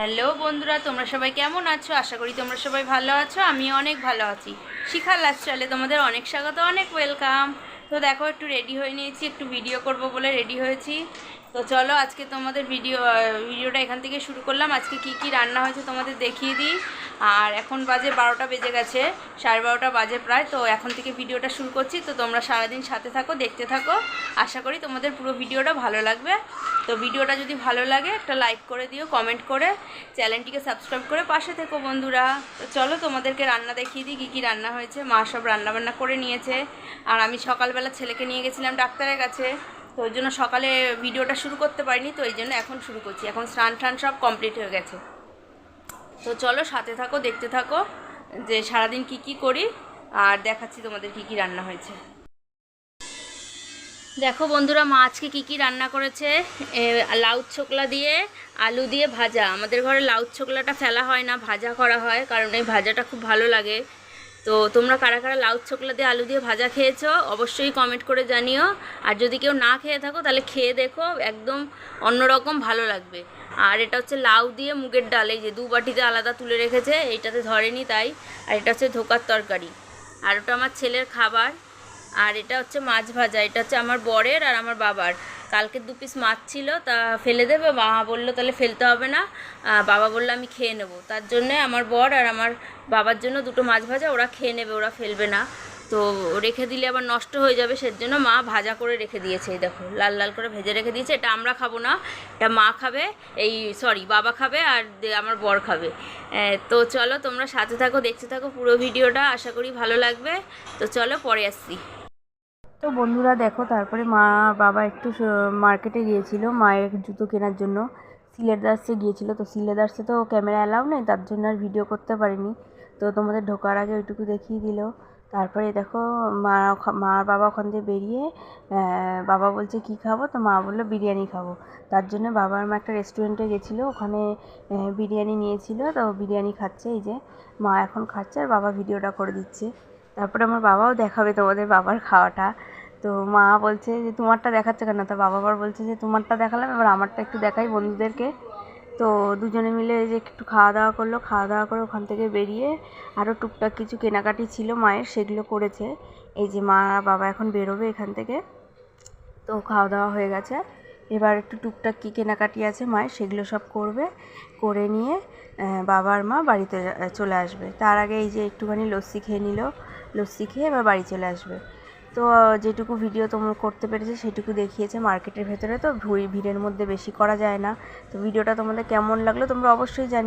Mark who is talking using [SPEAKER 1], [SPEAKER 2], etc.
[SPEAKER 1] Hello বন্ধুরা, তোমরা সবাই কেমন আছো? আশা করি তোমরা সবাই ভালো আছো আমি অনেক ভালো আছি। শিখা চলে, তোমাদের অনেক স্বাগত, অনেক ওয়েলকাম তো দেখো, একটু রেডি হয়ে নিয়েছি, একটু ভিডিও করব বলে রেডি হয়েছি। তো চলো, আজকে তোমাদের ভিডিও ভিডিওটা এখান থেকে শুরু করলাম। আজকে কি কি রান্না হয়েছে তোমাদের দেখিয়ে দিই। আর এখন বাজে বারোটা বেজে গেছে, সাড়ে বারোটা বাজে প্রায়, তো এখন থেকে ভিডিওটা শুরু করছি। তো তোমরা সারাদিন সাথে থাকো, দেখতে থাকো। আশা করি তোমাদের পুরো ভিডিওটা ভালো লাগবে। তো ভিডিওটা যদি ভালো লাগে, একটা লাইক করে দিও, কমেন্ট করে, চ্যানেলটিকে সাবস্ক্রাইব করে পাশে থেকো বন্ধুরা। তো চলো তোমাদেরকে রান্না দেখিয়ে দিই, কী কী রান্না হয়েছে। মা সব রান্নাবান্না করে নিয়েছে। আর আমি সকালবেলা ছেলেকে নিয়ে গেছিলাম ডাক্তারের কাছে। তো ওই জন্য সকালে ভিডিওটা শুরু করতে পারিনি, তো এই জন্য এখন শুরু করছি। এখন স্নান টান সব কমপ্লিট হয়ে গেছে। তো চলো সাথে থাকো, দেখতে থাকো যে সারাদিন কি কি করি আর দেখাচ্ছি তোমাদের কি কি রান্না হয়েছে। দেখো বন্ধুরা, মা আজকে কী কী রান্না করেছে? লাউ ছোকলা দিয়ে আলু দিয়ে ভাজা। আমাদের ঘরে লাউ ছোকলাটা ফেলা হয় না, ভাজা করা হয়, কারণ এই ভাজাটা খুব ভালো লাগে। তো তোমরা কারা কারা লাউ ছোকলা দিয়ে আলু দিয়ে ভাজা খেয়েছো, অবশ্যই কমেন্ট করে জানিও। আর যদি কেউ না খেয়ে থাকো, তাহলে খেয়ে দেখো, একদম অন্যরকম ভালো লাগবে। আর এটা হচ্ছে লাউ দিয়ে মুগের ডাল, এই যে দু বাটিতে আলাদা তুলে রেখেছে, এইটাতে ধরেনি তাই। আর এটা হচ্ছে ধোকার তরকারি। আর ওটা আমার ছেলের খাবার। আর এটা হচ্ছে মাছ ভাজা, এটা হচ্ছে আমার বরের আর আমার বাবার। কালকে দু পিস মাছ ছিল, তা ফেলে দেবে মা বলল তাহলে ফেলতে হবে না। বাবা বলল আমি খেয়ে নেব। তার জন্যে আমার বর আর আমার বাবার জন্য দুটো মাছ ভাজা, ওরা খেয়ে নেবে, ওরা ফেলবে না। তো রেখে দিলে আবার নষ্ট হয়ে যাবে, সেজন্য মা ভাজা করে রেখে দিয়েছে, এই দেখো, লাল লাল করে ভেজে রেখে দিয়েছে। এটা আমরা খাব না, এটা মা খাবে, এই সরি বাবা খাবে আর আমার বর খাবে। তো চলো তোমরা সাথে থাকো, দেখতে থাকো পুরো ভিডিওটা, আশা করি ভালো লাগবে। তো চলো পরে আসছি।
[SPEAKER 2] তো বন্ধুরা দেখো, তারপরে মা বাবা একটু মার্কেটে গিয়েছিল মায়ের জুতো কেনার জন্য। সিলেদার্সে গিয়েছিল, তো সিলেদার্সে তো ক্যামেরা অ্যালাউ নেই, তার জন্য আর ভিডিও করতে পারিনি। তো তোমাদের ঢোকার আগে ওইটুকু দেখিয়ে দিল। তারপরে দেখো, মা মা বাবা ওখান থেকে বেরিয়ে বাবা বলছে, কি খাব? তো মা বলল, বিরিয়ানি খাব। তার জন্য বাবার মা একটা রেস্টুরেন্টে গেছিল, ওখানে বিরিয়ানি নিয়েছিল, তো বিরিয়ানি খাচ্ছে এই যে। মা এখন খাচ্ছে আর বাবা ভিডিওটা করে দিচ্ছে। তারপরে আমার বাবাও দেখাবে তোমাদের বাবার খাওয়াটা। তো মা বলছে যে, তোমারটা দেখাচ্ছে কেন? তো বাবা আবার বলছে যে, তোমারটা দেখালাম, এবার আমারটা একটু দেখাই বন্ধুদেরকে। তো দুজনে মিলে যে একটু খাওয়া দাওয়া করল, খাওয়া দাওয়া করে ওখান থেকে বেরিয়ে আরও টুকটাক কিছু কেনাকাটি ছিল মায়ের, সেগুলো করেছে। এই যে মা, বাবা এখন বেরোবে এখান থেকে। তো খাওয়া দাওয়া হয়ে গেছে। এবার একটু টুকটাক কী কেনাকাটি আছে মায়ের, সেগুলো সব করবে, করে নিয়ে বাবার মা বাড়িতে চলে আসবে। তার আগে এই যে একটুখানি লস্যি খেয়ে নিল। লস্যি খেয়ে এবার বাড়ি চলে আসবে। তো, যেটুকু ভিডিও তোমরা করতে পেরেছে সেটুকু দেখিয়েছে মার্কেটের ভেতরে। তো ভিড়ের মধ্যে বেশি করা যায় না। তো ভিডিওটা তোমাদের কেমন লাগল তোমরা অবশ্যই জানি